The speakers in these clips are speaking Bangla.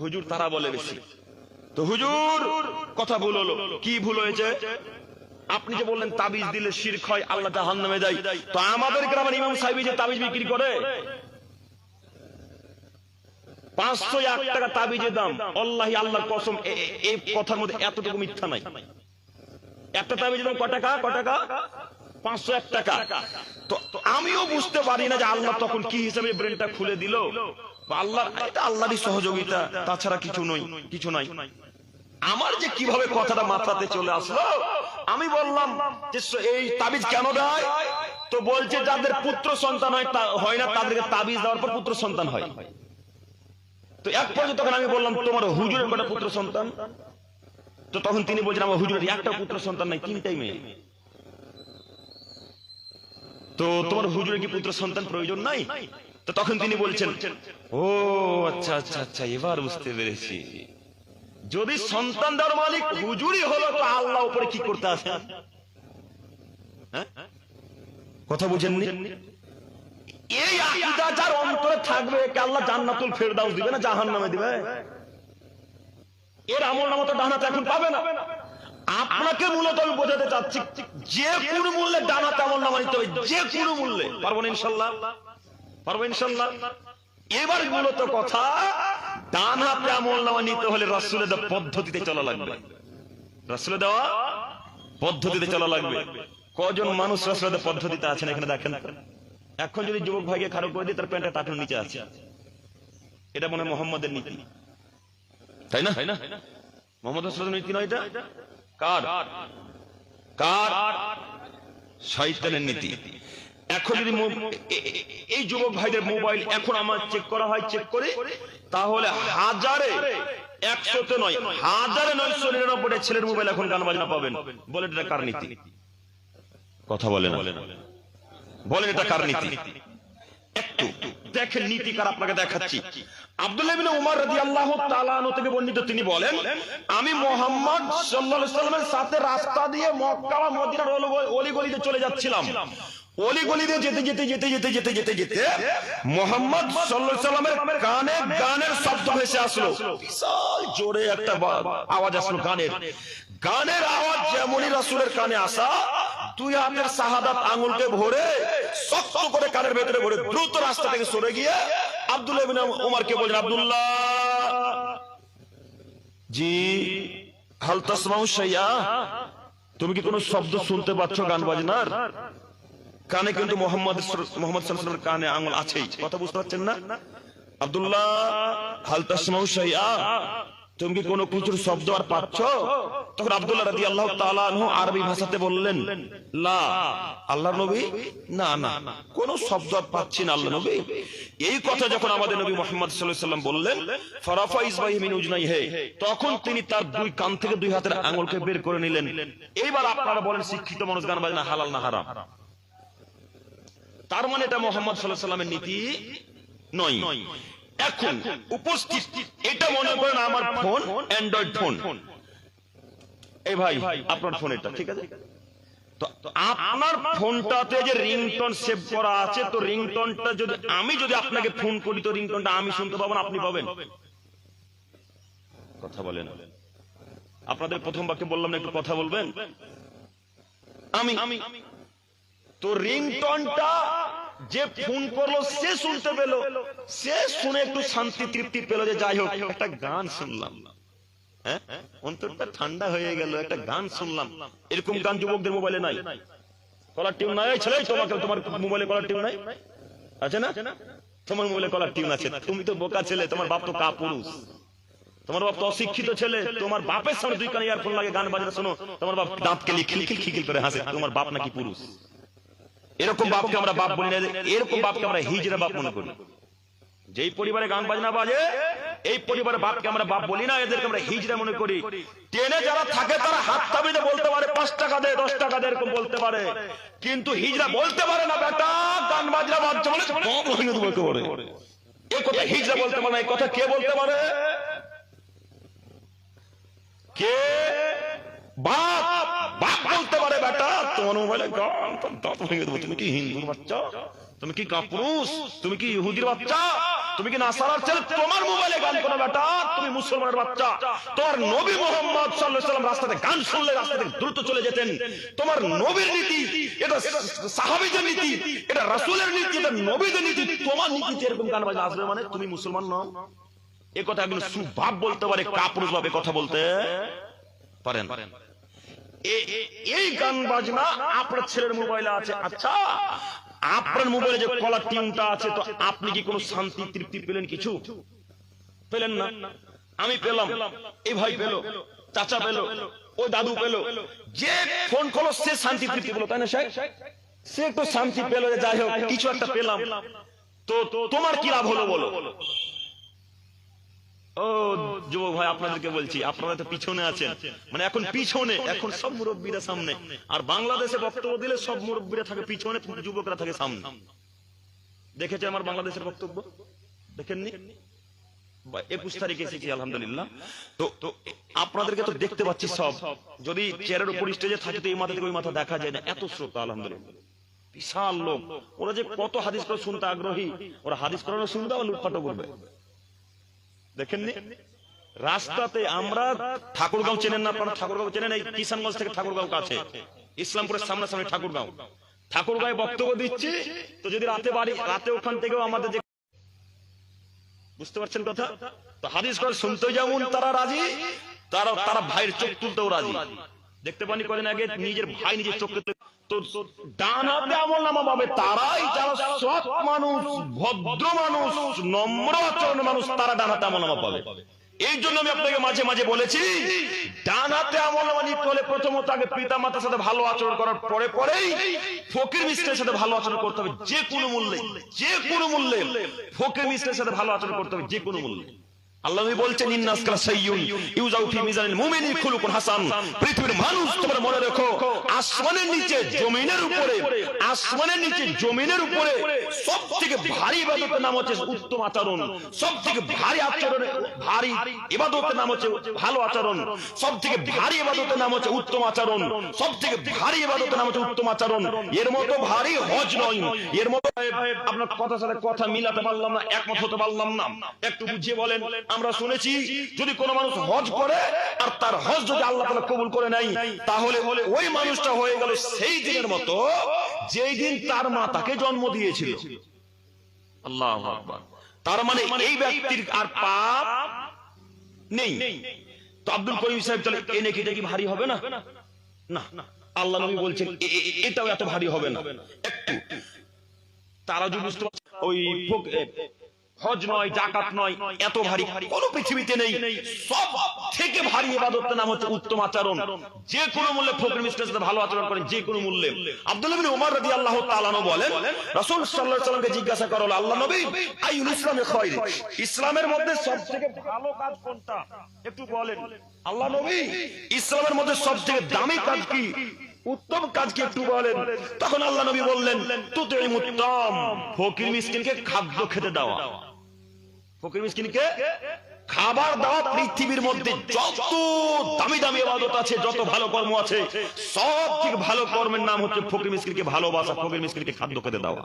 হুজুর তারা বলে বেশি। তো হুজুর, কথা ভুল হলো। কি ভুল হয়েছে? আপনি যে বললেন তাবিজ দিলে শিরক হয়, আল্লাহ জাহান নামে যায় তো আমাদের গ্রামের ইমাম সাহেব যে তাবিজ বিক্রি করে, পাঁচশো এক টাকা তাবিজের দাম। আল্লাহি আল্লাহর কসম এই কথার মধ্যে এতটুকু মিথ্যা নাই। একটা তাবিজের দাম ক টাকা? ক টাকা? পাঁচশো এক টাকা। তো আমিও বুঝতে পারি না যে আল্লাহ তখন কি হিসাবে ব্রেনটা খুলে দিল। বা এটা আল্লাহরই সহযোগিতা, তাছাড়া কিছু নই কিছু নাই আমার যে কীভাবে কথাটা মাথাতে চলে আসলো, আমি বললাম এই তাবিজ কেন দেয়? তো বলছে, যাদের পুত্র সন্তান হয় না, তাদেরকে তাবিজ দেওয়ার পর পুত্র সন্তান হয়। তো এক পর্যন্ত তখন আমি বললাম, তোমার হুজুরের কটা পুত্র সন্তান? তো তখন তিনি বলছেন, আমার হুজুরের একটা পুত্র সন্তান নাই, তিনটাই মেয়ে। তো তোমার হুজুরের কি পুত্র সন্তান প্রয়োজন নাই? তো তখন তিনি বলছেন ও আচ্ছা আচ্ছা আচ্ছা এবার বুঝতে পেরেছি। যদি সন্তান দেওয়ার মালিক হুজুরই হলো তো আল্লাহ উপরে কি করতে আসেন? হ্যাঁ? কথা বুঝেননি? এই আকীদা যার অন্তরে থাকবে একে আল্লাহ জান্নাতুল ফেরদাউস দিবে না জাহান্নামে দিবে? এর আমল নামা তো ডানাতে এখন পাবে না। আপনাকে মূলত আমি বোঝাতে চাচ্ছি যে কোন মূল্যে ডানাতে আমল নামা নিতে হবে যে কোন মূল্যে। পারব না ইনশাল্লাহ? পারব ইনশাল্লাহ। এবার মূলত কথা, ডান হাতে আমল নামা নিতে হলে রাসূলের দেওয়া পদ্ধতিতে চলা লাগবে। রাসূলের দেওয়া পদ্ধতিতে চলা লাগবে। কজন মানুষ দেওয়া পদ্ধতিতে আছেন এখানে দেখেন। এখন যদি যুবক ভাইকে খারাপ করে দিই তার প্যান্টটা টাটুর নিচে আছে। এটা মনে মোহাম্মদের নীতি। তাই না? তাই না মোহাম্মদ রাসূলের নীতি নয় এটা? কার? কার? শয়তানের নীতি। এখন যদি এই যুবক ভাইদের মোবাইল এখন আমার চেক করা হয় চেক করে তাহলে হাজারে একশোতে নয় হাজারে নয়শো নিরানব্বইটা ছেলের মোবাইল এখন গান বাজনা পাবেন। বলে এটা কার নীতি? কথা বলে না। বলেন এটা কার নীতি? একটু দেখেন নীতি কার আপনাকে দেখাচ্ছি। আব্দুল্লাহ ইবনে উমর রাদিয়াল্লাহু তাআলা আনহু থেকে বর্ণিত তিনি বলেন আমি মুহাম্মদ সাল্লাল্লাহু আলাইহি সাল্লামের সাথে রাস্তা দিয়ে মক্কা বা মদিনার অলি গলিতে চলে যাচ্ছিলাম। অলি গলিতে যেতে যেতে যেতে যেতে যেতে যেতে যেতে মোহাম্মদ সাল্লামের কানে গানের শব্দ ভেসে আসলো। বিশাল জোরে একটা আওয়াজ আসলো গানের। গানের আওয়াজ যেমনই রাসূলের কানে আসা, দুই হাতের শাহাদাত আঙুলকে ভরে শক্ত করে কানের ভেতরে ভরে দ্রুত রাস্তা থেকে সরে গিয়ে আব্দুল্লাহ ইবনে উমরকে বললেন, আব্দুল্লাহ! জি, হাল তাসমাউ শাইয়া, তুমি কি কোনো শব্দ শুনতে পাচ্ছ গান বাজনার? কানে কিন্তু মোহাম্মদ মোহাম্মদ সাল্লাল্লাহু কানে আঙুল আছেই। কথা বুঝতে পারছেন না? আব্দুল্লাহ, হাল তাসমাউ শাইয়া তুমি কি কোনো কিছুর শব্দ আর পাচ্ছ? তখন আব্দুল্লাহ রাদিয়াল্লাহু তাআলা আনহু আরবি ভাষাতে বললেন, লা, আল্লাহর নবী? না না, কোনো শব্দ আর পাচ্ছি না আল্লাহ নবী। এই কথা যখন আমাদের নবী মুহাম্মদ সাল্লাম বললেন, ফরাফা ইসবাহি মিন উজনাইহি তখন তিনি তার দুই কান থেকে দুই হাতের আঙুলকে বের করে নিলেন। এইবার আপনারা বলেন শিক্ষিত মানুষ গান বাজনা হালাল না হারাম? তার মানে এটা মোহাম্মদ সাল্লাহ সাল্লামের নীতি নয়। এখন উপস্থিত, এটা মনে করেন আমার ফোন, অ্যান্ড্রয়েড ফোন। এই ভাই, আপনার ফোন এটা, ঠিক আছে? আপনার ফোনটাতে যে রিংটোন সেভ করা আছে, তো রিংটোনটা যদি আমি যদি আপনাকে ফোন করি, তো রিংটোনটা আমি শুনতে পাবো না, আপনি পাবেন। কথা বলেন। আপনাদের প্রথম বাক্যে বললাম না, একটু কথা বলবেন? আমি আমি তো রিংটনটা যে ফোন করল, সে শুনতে পেল। সে শুনে একটু শান্তি তৃপ্তি পেল যে যাই হোক, একটা গান শুনলাম। হ্যাঁ? ঠান্ডা হয়ে গেল, একটা গান শুনলাম। এরকম গান যুবকদের মোবাইলে নাই। কলার টিউন নাই ছেলে তোমাকে, তোমার মোবাইলে কলার টিউন নাই? আছে না? তোমার মোবাইলে কলার টিউন আছে। তুমি তো বোকা ছেলে, তোমার বাপ তো কা পুরুষ তোমার বাপ তো অশিক্ষিত ছেলে, তোমার বাপের সামনে দুই কানে ইয়ারফোন লাগে, গান বাজনা, শোনো। তোমার বাপ দাঁত কেলি খিলখিল খিলখিল করে হাসে, তোমার বাপ নাকি পুরুষ। এরকম বাপকে আমরা বাপ বলি না এরকম বাপকে আমরা হিজড়া বাপ মনে করি। যেই পরিবারে গান বাজনা বাজে এই পরিবারে বাপকে আমরা বাপ বলি না এদেরকে আমরা হিজড়া মনে করি। ট্রেনে যারা থাকে তারা হাত তাবিতে বলতে পারে পাঁচ টাকা দে দশ টাকা দে এরকম বলতে পারে। কিন্তু হিজড়া বলতে পারে না বেটা গান বাজনা বাজছে বলে বাপ ভেঙে দেবো একেবারে এ কথা হিজড়া বলতে পারে না এই কথা কে বলতে পারে? কে? বাপ বাপ বলতে পারে, বেটা, তোমার মোবাইলে তুমি কি বাচ্চা? তুমি কি কাপুরুষ? তুমি কি ইহুদির বাচ্চা? তুমি কি নাসারার ছেলে? তোমার মোবাইলে গান করো, বেটা, তুমি মুসলমানের বাচ্চা। তোমার নবী মোহাম্মদ সাল্লাল্লাহু রাস্তাতে গান শুনলে রাস্তা থেকে দ্রুত চলে যেতেন। তোমার নবীর নীতি, এটা সাহাবীদের নীতি, এটা রাসূলের নীতি, এটা নবীদের নীতি, তোমার নীতিতে এরকম গান বাজনা আসবে মানে তুমি মুসলমান নও। এ কথা একজন সুভাব বলতে পারে কাপুরুষ ভাবে কথা বলতে পারেন। এই গান বাজনা আপনার ছেলের মোবাইলে আছে। আচ্ছা আপনার মোবাইলে যে কলার টিউনটা আছে তো আপনি কি কোনো শান্তি তৃপ্তি পেলেন কিছু? পেলেন না। আমি পেলাম। এই ভাই পেল। চাচা পেল। ওই দাদু পেল। যে ফোন করল সে শান্তি তৃপ্তি পেল তাই না শেখ সে একটু শান্তি পেল। যে যাই হোক কিছু একটা পেলাম। তো তোমার কি লাভ হলো বলো? যুবক ভাই, আপনাদেরকে বলছি, আপনারা তো পিছনে আছেন। মানে এখন পিছনে, এখন সব মুরব্বীরা সামনে। আর বাংলাদেশে বক্তব্য দিলে সব মুরব্বীরা থাকে পিছনে যুবকরা থাকে সামনে। দেখেছে আমার বাংলাদেশের বক্তব্য? দেখেননি? একুশ এসেছি, আলহামদুলিল্লাহ। তো তো আপনাদেরকে তো দেখতে পাচ্ছি সব। যদি চেয়ারের উপর স্টেজে থাকে, তো এই মাথা থেকে ওই মাথা দেখা যায় না। এত শ্রোতা, আলহামদুলিল্লাহ। বিশাল লোক। ওরা যে কত হাদিস করে শুনতে আগ্রহী। ওরা হাদিস করানো শুনবে, আবার লুটপাটও করবে। দেখেননি? রাস্তাতে আমরা ঠাকুরগাঁও চেনেন না আপনারা ঠাকুরগাঁও চেনেন এই কিষানগঞ্জ থেকে ঠাকুরগাঁও কাছে। ইসলামপুরের সামনাসামনি ঠাকুরগাঁও। ঠাকুরগাঁও বক্তব্য দিচ্ছি। তো যদি রাতে বাড়ি রাতে ওখান থেকেও আমাদের যে বুঝতে পারছেন কথা? তো হাদিস করে শুনতে যেমন তারা রাজি তারা তারা ভাইয়ের চোখ তুলতেও রাজি। দেখতে পানি করেন আগে নিজের ভাই নিজের চোখকে তো- তো ডান হাতে আমল নামা পাবে তারাই যারা সৎ মানুষ ভদ্র মানুষ নম্র আচরণের মানুষ তারা ডান হাতে আমল নামা পাবে। এই জন্য আমি আপনাকে মাঝে মাঝে বলেছি ডান হাতে আমল নামা নিতে হলে প্রথমত আগে পিতা মাতার সাথে ভালো আচরণ করার পরে পরেই ফকির মিস্ত্রের সাথে ভালো আচরণ করতে হবে যে কোনো মূল্যে যে কোনো মূল্যে ফকির মিস্ত্রের সাথে ভালো আচরণ করতে হবে যে কোনো মূল্যে। আল্লাহ বলছেন ইন্নাস সাইয়ুন ইউজাউ ফি মিজানিল মুমিনি খুলুকুন হাসান। পৃথিবীর মানুষ তোমরা মনে রেখো আসমানের নিচে জমিনের উপরে আসমানের নিচে জমিনের উপরে সবথেকে ভারী ইবাদতের নাম হচ্ছে উত্তম আচরণ। সবথেকে ভারী আচরণ ভারী ইবাদতের নাম হচ্ছে ভালো আচরণ। সবথেকে ভারী ইবাদতের নাম হচ্ছে উত্তম আচরণ। সবথেকে ভারী ইবাদতের নাম হচ্ছে উত্তম আচরণ এর মতো ভারী হজ নয়। এর মতো আপনার কথার সাথে কথা মিলাতে পারলাম না একমত হতে পারলাম না। একটু বুঝিয়ে বলেন। আমরা শুনেছি, যদি কোনো মানুষ হজ করে আর তার হজ যদি আল্লাহ তাআলা কবুল করে নাই তাহলে হলে ওই মানুষটা হয়ে গেল সেই দিনের মতো যেই দিন তার মা তাকে জন্ম দিয়েছিল। আল্লাহ তার মানে এই ব্যক্তির আর পাপ নেই। তো আব্দুল করিম সাহেব তাহলে এ নেকিটা কি ভারী হবে না? না। আল্লাহ নবী বলছেন এটাও এত ভারী হবে না। একটু। তারা যদি ওই হজ নয় জাকাত নয়, এত ভারী। কোন পৃথিবীতে নেই। সব থেকে ভারী ইবাদতের নাম হচ্ছে উত্তম আচরণ। যে কোনো মূল্যে ফকির মিস্টার সাথে ভালো আচরণ করেন, যে কোনো মূল্যে। আব্দুল্লাহ বিন ওমর রাদিয়াল্লাহু তাআলা বলেন, রাসূল সাল্লাল্লাহু আলাইহি সাল্লামকে জিজ্ঞাসা করা হলো আল্লাহ নবী আইউল ইসলামে খায়র? ইসলামের মধ্যে সবথেকে ভালো কাজ কোনটা? একটু বলেন। আল্লাহ নবী, ইসলামের মধ্যে সবথেকে দামি কাজ কি? উত্তম কাজ কি একটু বলেন। তখন আল্লাহ নবী বললেন তুতে ফকির মিসকিনকে খাদ্য খেতে দেওয়া। ফকির মিসকিনকে খাবার দেওয়া পৃথিবীর মধ্যে যত দামি দামি ইবাদত আছে, যত ভালো কর্ম আছে, সব থেকে ভালো কর্মের নাম হচ্ছে ফকির মিসকিনকে ভালোবাসা, ফকির মিসকিনকে খাদ্য খেতে দেওয়া।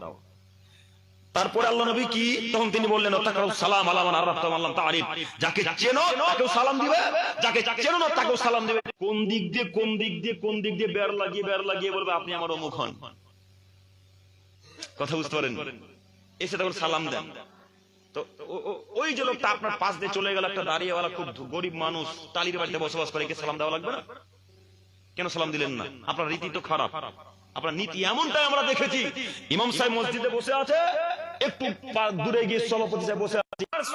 তারপরে আল্লাহ নবী কি? তখন তিনি বললেন সালাম আলামান আরাফতাম আল্লাহ তারিফ যাকে চেনো, তাকেও সালাম দিবে, যাকে চেনো না, তাকেও সালাম দিবে। কোন দিক দিয়ে, কোন দিক দিয়ে, কোন দিক দিয়ে বের লাগিয়ে বের লাগিয়ে বলবে, আপনি আমার অমুখ হন। কথা বুঝতে পারেন? এসে তখন সালাম দেন। ওই যে লোকটা আপনার পাশ দিয়ে চলে গেল, একটা দাঁড়িয়েওয়ালা খুব গরিব মানুষ টালির বাড়িতে বসবাস করে কে সালাম দেওয়া লাগবে না? কেন সালাম দিলেন না? আপনার রীতি তো খারাপ। আপনার নীতি এমনটাই আমরা দেখেছি। ইমাম সাহেব মসজিদে বসে আছে, একটু দূরে গিয়ে সভাপতি সাহেব বসে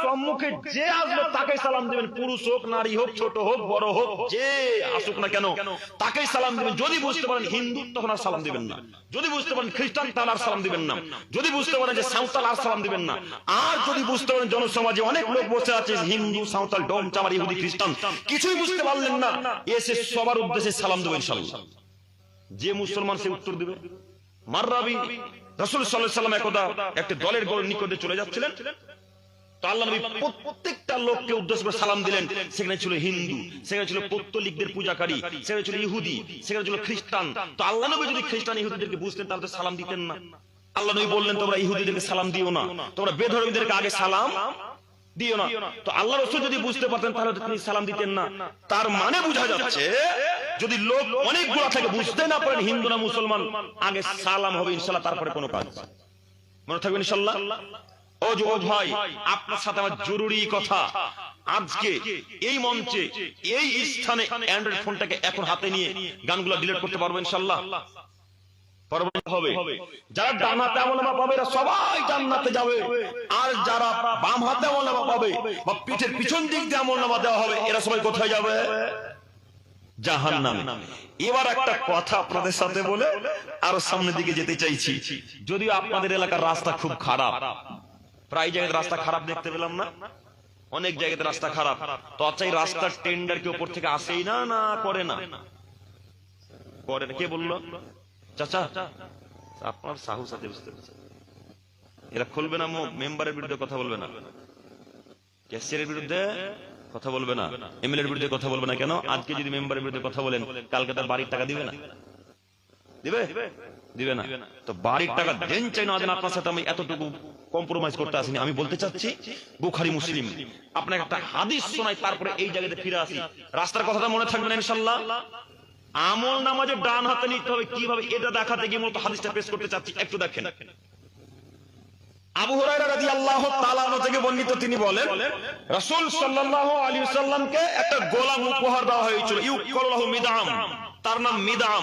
সম্মুখে যে আসবে তাকে সালাম দিবেন। পুরুষ হোক, নারী হোক, ছোট হোক, বড় হোক, যে আসুক না কেন সালাম দিবেন। যদি বুঝতে পারেন হিন্দু, তখন আর সালাম দিবেন না। যদি বুঝতে পারেন খ্রিস্টান আর সালাম দিবেন না। যদি বুঝতে পারেন যে সাঁওতাল, আর সালাম দিবেন না। আর যদি বুঝতে পারেন জনসমাজে অনেক লোক বসে আছে, হিন্দু, সাঁওতাল, ডোম, চামার, ইহুদি, খ্রিস্টান, কিছুই বুঝতে পারলেন না। এসে সবার উদ্দেশ্যে সালাম দেবেন যে মুসলমান সে উত্তর দিবে। মাররাবি রাসূল সাল্লাল্লাহু সাল্লাম একদা একটা দলের নিকটে চলে যাচ্ছিলেন। আল্লাহ যদি বুঝতে পারতেন, তাহলে তিনি সালাম দিতেন না। তার মানে বোঝা যাচ্ছে, যদি লোক অনেকগুলো থেকে বুঝতে না পারেন হিন্দু না মুসলমান, আগে সালাম হবে ইনশাল্লাহ তারপরে কোনো কাজ। মনে থাকবে ইনশাল্লাহ ও যুবক ভাই আপনার সাথে আমার জরুরি কথা। আজকে এই মঞ্চে এই স্থানে অ্যান্ড্রয়েড ফোনটাকে এখন হাতে নিয়ে গানগুলো ডিলিট করতে পারব ইনশাল্লাহ। হবে যারা ডান হাতে আমলনামা পাবে এরা সবাই জান্নাতে যাবে। আর যারা বাম হাতে আমলনামা পাবে বা পিঠের পিছন দিক দিয়ে দেওয়া হবে এরা সবাই কোথায় যাবে? এবার একটা কথা আপনাদের সাথে বলে আরও সামনের দিকে যেতে চাইছি। যদিও আপনাদের এলাকার রাস্তা খুব খারাপ। প্রায় জায়গায় রাস্তা খারাপ দেখতে পেলাম না। অনেক জায়গাতে রাস্তা খারাপ। তো আচ্ছা এই রাস্তার টেন্ডার কি উপর থেকে আসেই না না করে না? করে না। কে বলল? চাচা, আপনার সাহু সাথে বুঝতে পেরেছেন। এরা খুলবে না মেম্বারের বিরুদ্ধে কথা বলবে না। ক্যাশিয়ারের বিরুদ্ধে কথা বলবে না। এমএলএর বিরুদ্ধে কথা বলবে না কেন? আজকে যদি মেম্বারের বিরুদ্ধে কথা বলেন, কালকে তার বাড়ির টাকা দিবে না। দিবে? দিবে না। তো বাড়ির টাকা দেন চাই না দেন আপনার সাথে আমি এতটুকু কম্প্রোমাইজ করতে আসিনি। আমি বলতে চাচ্ছি বুখারি মুসলিম আপনাকে একটা হাদিস শোনাই তারপরে এই জায়গাতে ফিরে আসি। রাস্তার কথাটা মনে থাকবে না ইনশাল্লাহ আমল নামাজে ডান হাতে নিতে হবে কীভাবে এটা দেখাতে গিয়ে মূলত হাদিসটা পেশ করতে চাচ্ছি একটু দেখেন। আবু হুরায়রা রাদিয়াল্লাহু তাআলা থেকে বর্ণিত তিনি বলেন রাসূল সাল্লাল্লাহু আলাইহি সাল্লামকে একটা গোলাম উপহার দেওয়া হয়েছিল। ইউকাল্লাহু মিদাম তার নাম মিদাম।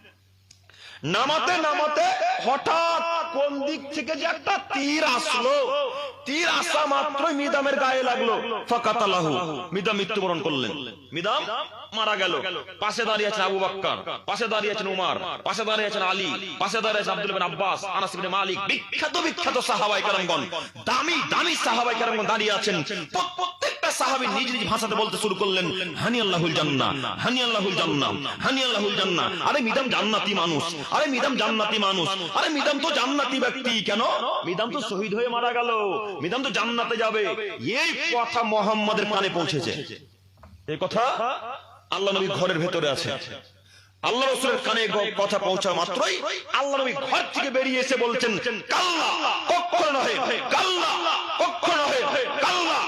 নামাতে নামাতে হঠাৎ কোন দিক থেকে যে একটা তীর আসলো। তীর আসা মাত্রই মিদামের গায়ে লাগল। ফাকাতালাহু। মিদাম মৃত্যুবরণ করলেন। মিদাম? মারা গেল। পাশে দাঁড়িয়ে আবু বাক্কার, পাশে দাঁড়িয়ে আছেন উমার, পাশে দাঁড়িয়ে আছেন আলী, পাশে দাঁড়িয়ে আব্দুল আব্বাস, আনাস মালিক, বিখ্যাত বিখ্যাত সাহাবায়ে কেরামগণ, দামি দামি সাহাবায়ে কেরামগণ দাঁড়িয়ে আছেন। মানুষ, আরে মানুষ, আরে তো ব্যক্তি, কেন? তো শহীদ হয়ে মারা তো জান্নাতে যাবে। এই কথা মোহাম্মদের কানে পৌঁছেছে। এই কথা আল্লাহ নবী ঘরের ভেতরে আছে। আল্লাহ রসুলের কানে কথা পৌঁছা মাত্রই আল্লাহ নবী ঘর থেকে বেরিয়ে এসে বলছেন, কাল্লা নহে কাল্লা নহে কাল্লা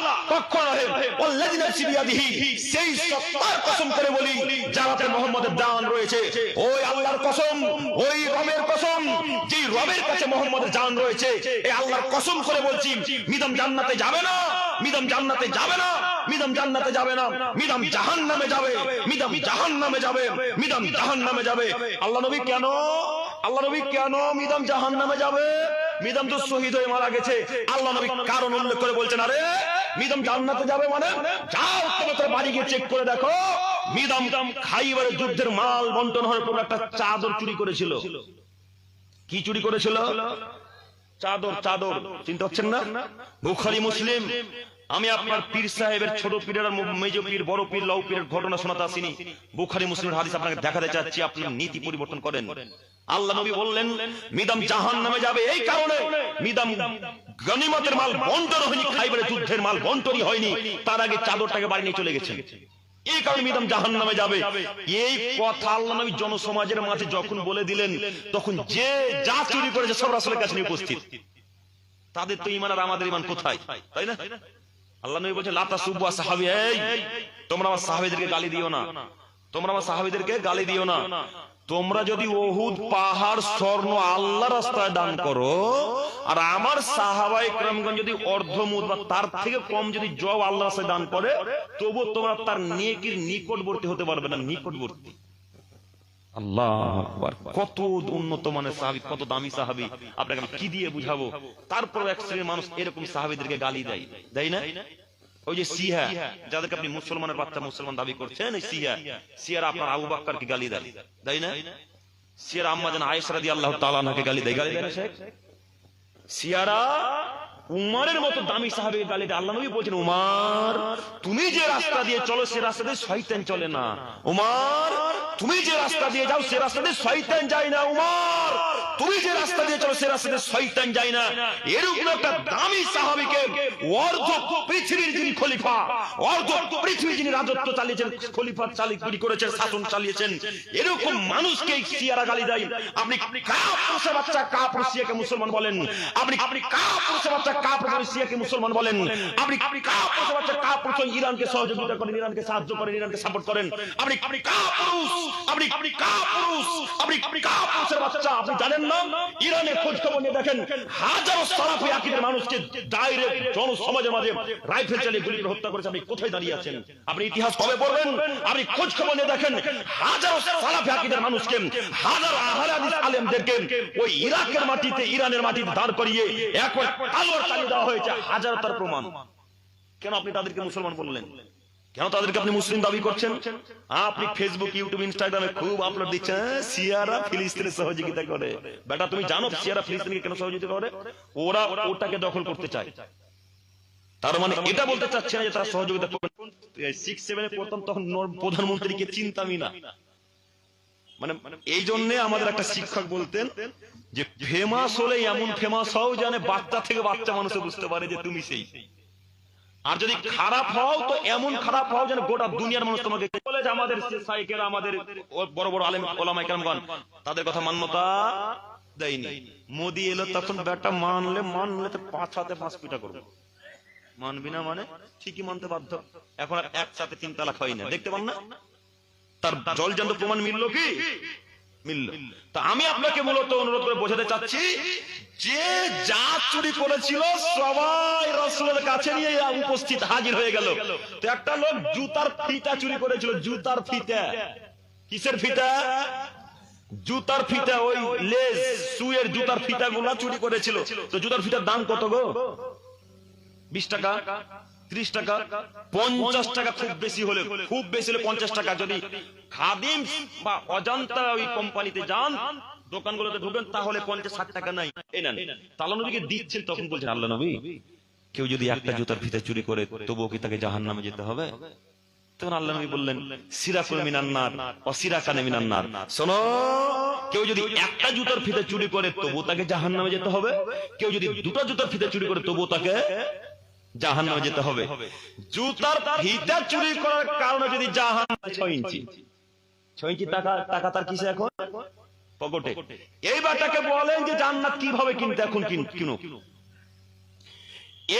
নহে সেই সত্তার কসম করে বলি যারাতে রয়েছে। ওই আল্লাহর কসম, ওই রবের কসম যে রবের কাছে মোহাম্মদের জান রয়েছে এই আল্লাহর কসম করে বলছি, মিদম জান্নাতে যাবে না, মিদম জান্নাতে যাবে না মিদম জান্নাতে যাবে না। মিদম জাহান নামে যাবে। মিদম জাহান নামে যাবে। মিদম জাহান নামে যাবে। আল্লাহ নবী কেন? আল্লাহ নবী কেন মিদম জাহান নামে যাবে? মিদম তো শহীদ হয়ে মারা গেছে। আল্লাহ নবী কারণ উল্লেখ করে বলছেন, আরে, মিদম জান্নাতে যাবে মানে? যাও তবে তোর বাড়ি গিয়ে চেক করে দেখো। মিদম খাইবারের যুদ্ধের মাল বন্টন হওয়ার পর একটা চাদর চুরি করেছিল। কি চুরি করেছিল? চাদর চাদর। চিন্তা হচ্ছেন না? বুখারি, মুসলিম। আমি আপনার পীর সাহেবের ছোট পীরের মেজ পীর, বড় পীর লৌ পীরের ঘটনা শোনাতে আসিনি। বুখারি মুসলিমের হাদিস আপনাকে দেখাতে চাচ্ছি আপনার নীতি পরিবর্তন করেন। আল্লাহ নবী বললেন, মিদাম জাহান নামে যাবে এই কারণে। মিদাম গনিমতের মাল বন্টন হয়নি, খাইবারের যুদ্ধের মাল বন্টনই হয়নি। তার আগে চাদরটাকে বাড়ি নিয়ে চলে গেছেন। এই কারণে মিদাম জাহান নামে যাবে। এই কথা আল্লাহ নবী জনসমাজের মাঝে যখন বলে দিলেন, তখন যে যা চুরি করেছে সব রাসূলের কাছে উপস্থিত। তাদের তো ইমান আর আমাদের ইমান কোথায়? তাই না? আল্লাহ নবী বলছেন লাতা সুব্বা সাহাবী, এই, তোমরা আমার সাহাবীদেরকে গালি দিও না। তোমরা আমার সাহাবীদেরকে গালি দিও না। তোমরা যদি ওহুদ পাহাড়, স্বর্ণ আল্লাহ রাস্তায় দান করো, আর আমার সাহাবাই ক্রমগণ যদি অর্ধমুদ বা তার থেকে কম যদি জব আল্লাহ রাস্তায় দান করে তবু তোমরা তার নেকির নিকটবর্তী হতে পারবে না, নিকটবর্তী। আল্লাহ কত উন্নত মানের সাহাবি, কত দামি সাহাবি। আপনাকে আমি কি দিয়ে বুঝাবো? এক শ্রেণির মানুষ এরকম সাহাবিদেরকে গালি দেয়। দেয় না? ওই যে সিহা, যাদেরকে আপনি মুসলমানের বাচ্চা মুসলমান দাবি করছেন সিহা। সিয়ার আপনার আবু বাক্কারকে গালি দেয়। দেয় না? আম্মা যেন আয়েশা রাদিয়াল্লাহু তাআলা আনহাকে গালি দেয়। গালি দেয় সিয়ারা উমারের মতো দামি সাহাবের গালি দিয়ে। আল্লাহ নবী বলছেন, উমার, তুমি যে রাস্তা দিয়ে চলো, সে রাস্তা দিয়ে শয়তান চলে না। উমার, তুমি যে রাস্তা দিয়ে যাও, সে রাস্তা দিয়ে শয়তান যায় না, উমার। তুমি যে রাস্তা দিয়ে চলো, সে রাস্তা দিয়ে শয়তান যায় না। এরকম একটা দামি সাহাবিকে অর্ধ পৃথিবীর যিনি খলিফা, অর্ধ পৃথিবী যিনি রাজত্ব চালিয়েছেন খলিফা চালিয়ে করেছেন, শাসন চালিয়েছেন, এরকম মানুষকে সিয়ারা গালি দেয়। আপনি কাপ পুরুষে বাচ্চা কাপ রুশিয়াকে মুসলমান বলেন। আপনি আপনি কাপ পুরুষে বাচ্চা কাপ রুশিয়াকে মুসলমান বলেন। আপনি আপনি কাপ পুরুষে বাচ্চা পুরুষ ইরানকে সহযোগিতা করেন, ইরানকে সাহায্য করেন, ইরানকে সাপোর্ট করেন। আপনি আপনি কাপ পুরুষ আপনি আপনি কাপ পুরুষ আপনি আপনি কাপ পুরুষের বাচ্চা, আপনি জানেন না? ইরানের খোঁজ খবর নিয়ে দেখেন হাজারো সালাফি আকিদের মানুষকে ডাইরেক্ট জনসমাজের মাঝে রাইফেল চালিয়ে গুলি হত্যা করেছে। আপনি কোথায় দাঁড়িয়ে আছেন? আপনি ইতিহাস কবে পড়বেন? আপনি খোঁজ খবর নিয়ে দেখেন হাজারো সালাফি আকিদের মানুষকে, হাজারো আহলে হাদিস আলেমদেরকে ওই ইরাকের মাটিতে, ইরানের মাটিতে দাঁড় করিয়ে একবার তালোয়ার চালিয়ে দেওয়া হয়েছে। হাজার তার প্রমাণ। কেন আপনি তাদেরকে মুসলমান বললেন? কেন তাদেরকে আপনি মুসলিম দাবি করছেন? আপনি ফেসবুক ইউটিউব ইনস্টাগ্রামে খুব আপলোড দিচ্ছেন হ্যাঁ, সিয়ারা ফিলিস্তিনের সহযোগিতা করে। বেটা তুমি জানো সিয়ারা ফিলিস্তিনকে কেন সহযোগিতা করে? ওরা ওটাকে দখল করতে চায়। তার মানে এটা বলতে চাচ্ছে না যে তারা সহযোগিতা সিক্স সেভেনে পড়তাম তখন প্রধানমন্ত্রীকে চিন্তামই না। মানে এই জন্য আমাদের একটা শিক্ষক বলতেন যে ফেমাস হলে এমন ফেমাস হও জানে বাচ্চা থেকে বাচ্চা মানুষে বুঝতে পারে যে তুমি সেই। আর যদি খারাপ হও তো এমন খারাপ হও যেন গোটা দুনিয়ার মানুষ তোমাকে বলে যে আমাদের সাইকেরা আমাদের বড় বড় আলেম ওলামাই কেরামগণ তাদের কথা মান্যতা দেয়নি। মোদি এলো তখন বেটা মানলে মানলে তো পাঁচ হাতে পাঁচ পিটা করব। মানবি না মানে? ঠিকই মানতে বাধ্য। এখন আর একসাথে তিন তালাক হয় না। দেখতে পান না? তার জলজান্ত প্রমাণ মিললো কি? মিলল। তা আমি আপনাকে মূলত অনুরোধ করে বোঝাতে চাচ্ছি, যে যা চুরি করেছিল সবাই রসুলের কাছে নিয়ে উপস্থিত হাজির হয়ে গেল। তো একটা লোক জুতার ফিতা চুরি করেছিল, জুতার ফিতা। কিসের ফিতা? জুতার ফিতা, ওই লেস সুয়ের জুতার ফিতা গুলা চুরি করেছিল। তো জুতার ফিতার দাম কত গো? বিশ টাকা। ত্রিশ টাকা পঞ্চাশ টাকা খুব বেশি হলে খুব বেশি হলে পঞ্চাশ টাকা যদি খাদিম বা অজান্তা ওই কোম্পানিতে যান দোকানগুলোতে ঢুকেন তাহলে পঞ্চাশ ষাট টাকা নাই। এই নেন। তালা নবীকে দিচ্ছেন তখন বলছেন আল্লাহ নবী কেউ যদি একটা জুতার ফিতে চুরি করে তবুও কি তাকে জাহান নামে যেতে হবে। তখন আল্লাহ নবী বললেন সিরাকুল মিনান্নার অসিরাকানে মিনান্নার শোনো কেউ যদি একটা জুতার ফিতে চুরি করে তবু তাকে জাহান নামে যেতে হবে। কেউ যদি দুটো জুতার ফিতে চুরি করে তবু তাকে জাহান নামে যেতে হবে। জুতার ফিতা চুরি করার কারণে যদি জাহান ছয় ইঞ্চি। ছয় ইঞ্চি টাকা টাকা তার কিসে এখন? পকেটে। এইবার তাকে বলেন যে জান্নাত কীভাবে কিনতে এখন কিনো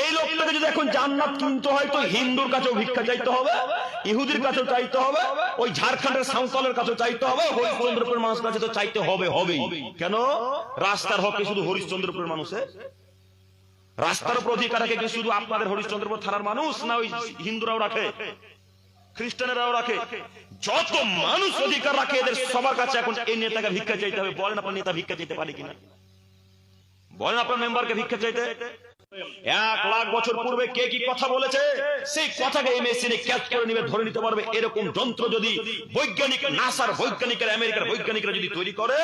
এই লোকটাকে যদি এখন জান্নাত কিনতে হয় তো হিন্দুর কাছেও ভিক্ষা চাইতে হবে, ইহুদির কাছেও চাইতে হবে, ওই ঝাড়খণ্ডের সাঁওতালের কাছেও চাইতে হবে, হরিশ্চন্দ্রপুরের মানুষের কাছে তো চাইতে হবে, হবেই। কেন? রাস্তার হকে শুধু হরিশ্চন্দ্রপুরের মানুষে রাস্তার উপর অধিকার রাখে শুধু আপনাদের হরিশ্চন্দ্রপুর থানার মানুষ না ওই হিন্দুরাও রাখে? খ্রিস্টানেরাও রাখে? যত মানুষ অধিকার রাখে, এদের সবার কাছে এখন এই নেতাকে ভিক্ষা চাইতে হবে। বলেন আপনার নেতা ভিক্ষা চাইতে পারে কিনা? বলেন আপনার মেম্বারকে ভিক্ষা চাইতে? এক লাখ বছর পূর্বে কে কি কথা বলেছে? সেই কথাকে এই মেশিনে ক্যাচ করে নিবে, ধরে নিতে পারবে এরকম যন্ত্র যদি বৈজ্ঞানিক, নাসার বৈজ্ঞানিকের, আমেরিকার বৈজ্ঞানিকরা যদি তৈরি করে,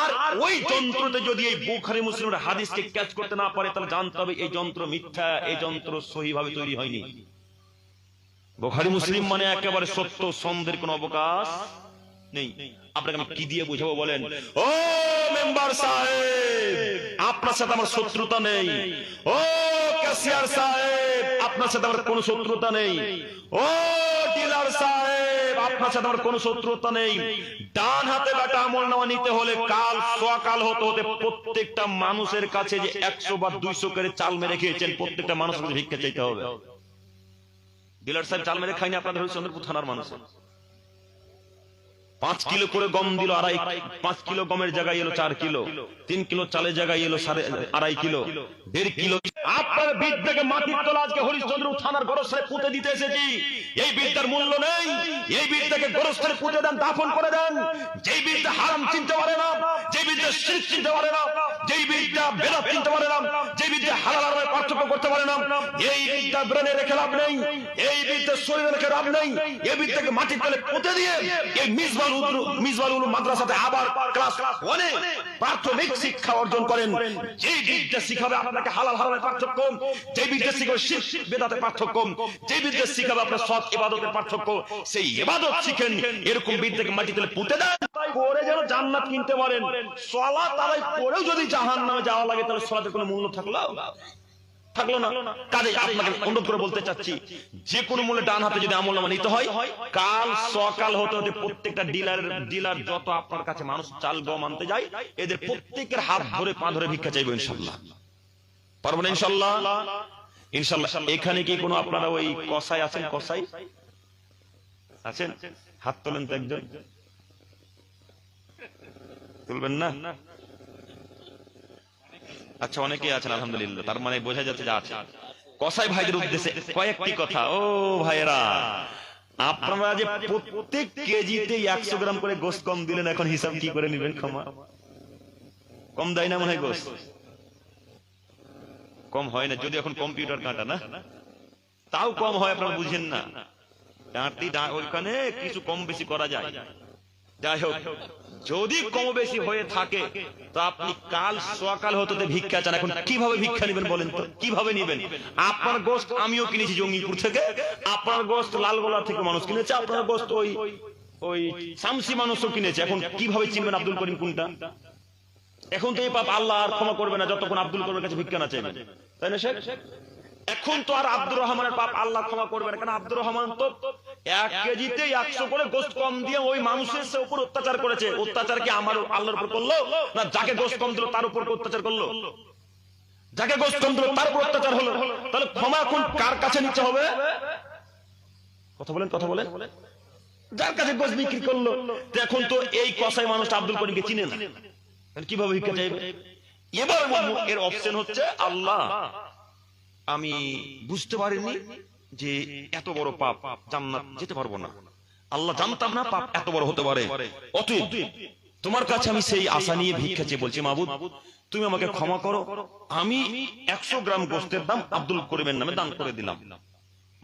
আর ওই যন্ত্রতে যদি এই বুখারি মুসলিমের হাদিসকে ক্যাচ করতে না পারে, তাহলে জানতে হবে এই যন্ত্র মিথ্যা, এই যন্ত্র সহিভাবে তৈরি হয়নি। বোখারি মুসলিম মানে একেবারে সত্য, সন্দেহের কোনো অবকাশ নেই। আপনাকে আমি কি দিয়ে বুঝাবো বলেন? ও মেম্বার সাহেব আপনার সাথে আমার শত্রুতা নেই। ও ক্যাশিয়ার সাহেব আপনার সাথে আমার কোনো শত্রুতা নেই। ও ডিলার সাহেব আপনার সাথে আমার কোনো শত্রুতা নেই। ডান হাতে বেটা আমল নেওয়া নিতে হলে কাল সকাল হতে হতে প্রত্যেকটা মানুষের কাছে যে একশো বা দুইশো করে চাল মেরে খেয়েছেন প্রত্যেকটা মানুষের কাছে ভিক্ষা চাইতে হবে। ডিলার সাহেব চাল মেরে খাইনি আপনাদের হরিশ্চন্দ্রপুর থানার মানুষ। পাঁচ কিলো করে গম দিল আড়াই, পাঁচ কিলো গমের জায়গায় এলো চার কিলো, তিন কিলো চালের জায়গায় এলো সাড়ে আড়াই কিলো, দেড় কিলো। আপনার বিদ্যাকে মাটির তোলা আজকে হরিশ্চন্দ্র থানার গরস্থানে পুঁতে দিতে এসেছি। এই বিদ্যার মূল্য নেই। এই বিদ্যাকে গরস্থানে পুঁতে দেন, দাফন করে দেন। যেই বিদ্যা হারাম চিনতে পারে না যে বিদ্যা শিখ চিনতে পারে না, যেই বিদ্যা বেদাত চিনতে পারে না যে বিদ্যা হালাল হারামের পার্থক্য করতে পারে না, এই বিদ্যা ব্রেনে রেখে লাভ নেই। এই বিদ্যা শরীরে রেখে লাভ নেই। এই বিদ্যাকে মাটির তলে পুঁতে দিয়ে এই মিসবাল মিসবাল জান্নাত কিনতে পারেন। সলা তারাই করেও যদি জাহান নামে যাওয়া লাগে, তাহলে সলাতের কোনো মূল্য থাকল? থাকল না। কাজে আপনাকে অনুরোধ করে বলতে চাচ্ছি, যে কোনো মূল্যে ডান হাতে যদি আমল নামা নিতে হয়, কাল, সকাল হতে হতে প্রত্যেকটা ডিলার ডিলার যত আপনার কাছে মানুষ চাল গম আনতে যায়, এদের প্রত্যেকের হাত ধরে, পা ধরে ভিক্ষা চাইব ইনশাল্লাহ। পারব না ইনশাল্লাহ? ইনশাল্লাহ। এখানে কি কোনো আপনারা ওই কসাই আছেন? কসাই? আছেন? হাত তোলেন তো একজন। তুলবেন না? আচ্ছা অনেকেই আছেন, আলহামদুলিল্লাহ। তার মানে বোঝা যাচ্ছে যে আছে। কসাই ভাইদের উদ্দেশ্যে কয়েকটি কথা। ও ভাইয়েরা, আপনারা যে প্রত্যেক কেজিতে একশো গ্রাম করে গোস্ত কম দিলেন, এখন হিসাব কি করে নেবেন ক্ষমা? কম দেয় না মনে হয় গোস্ত? কম হয় না, যদি এখন কম্পিউটার কাঁটা না? তাও কম হয়, আপনারা বুঝেন না। ওইখানে কিছু কম বেশি করা যায়। যাই হোক যদি কম বেশি হয়ে থাকে তো আপনি কাল সকাল হতে ভিক্ষা চান। এখন কীভাবে ভিক্ষা নেবেন বলেন তো? কীভাবে নেবেন? আপনার গোস্ত আমিও কিনেছি জঙ্গিপুর থেকে। আপনার গোস্ত লালগোলা থেকে মানুষ কিনেছে। আপনার গোস্ত ওই ওই শামসি মানুষও কিনেছে। এখন কীভাবে চিনবেন আব্দুল করিম কোনটা? এখন তো এই পাপ আল্লাহ আর ক্ষমা করবে না যতক্ষণ আব্দুল করিমের কাছে ভিক্ষা না চাইবেন তাই না শেখ? এখন তো আর আব্দুর রহমানের পাপ আল্লাহ ক্ষমা করবে না। কারণ আব্দুর রহমান তো এক কেজিতে একশো করে গোস্ত কম দিয়ে ওই মানুষের সে উপর অত্যাচার করেছে অত্যাচার কি আমার আল্লাহর উপর করল না যাকে গোস্ত কম দিল তার উপর অত্যাচার করল যাকে গোস্ত কম দিল তার উপর অত্যাচার হলো তাহলে ক্ষমা কার কাছে নিতে হবে কথা বলেন কথা বলেন যার কাছে গোস্ত বিক্রি করল এখন তো এই কসাই মানুষটা আব্দুল করিমকে চিনে না কীভাবে ভিক্ষা চাইবে এবার এর অপশন হচ্ছে আল্লাহ আমি বুঝতে পারিনি যে এত বড় পাপ জান্নাত যেতে পারব না। আল্লাহ জানতাম না পাপ এত বড় হতে পারে। অতএব তোমার কাছে আমি সেই আশা নিয়ে ভিক্ষা চেয়ে বলছি মাবুদ তুমি আমাকে ক্ষমা করো। আমি একশো গ্রাম গোস্তের দাম আব্দুল করিমের নামে দান করে দিলাম।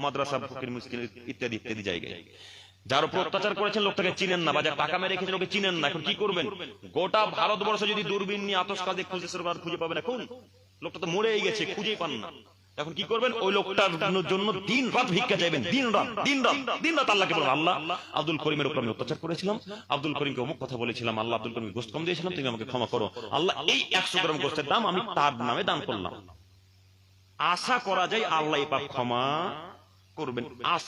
মাদ্রাসা ফকির ইত্যাদি ইত্যাদি জায়গায়। যার উপর অত্যাচার করেছেন লোকটাকে চিনেন না বা যার টাকা মেরে রেখেছেন ওকে চিনেন না। এখন কি করবেন? গোটা ভারতবর্ষ যদি দূরবীন নিয়ে আতস কাজে খুঁজে খুঁজে পাবেন এখন লোকটা তো মরেই গেছে খুঁজেই পান না এখন কি করবেন? ওই লোকটার জন্য দিন রাত ভিক্ষা চাইবেন, দিন রাত দিন রাত দিন রাত আল্লাহকে বলেন আল্লাহ, আব্দুল করিমের উপর আমি অত্যাচার করেছিলাম, আব্দুল করিমকে অমুক কথা বলেছিলাম, আল্লাহ আব্দুল করিম গোস্ত কম দিয়েছিলাম, তুমি আমাকে ক্ষমা করো। আল্লাহ এই একশো গ্রাম গোস্তের দাম আমি তার নামে দান করলাম। আশা করা যায় আল্লাহ ক্ষমা করবেন।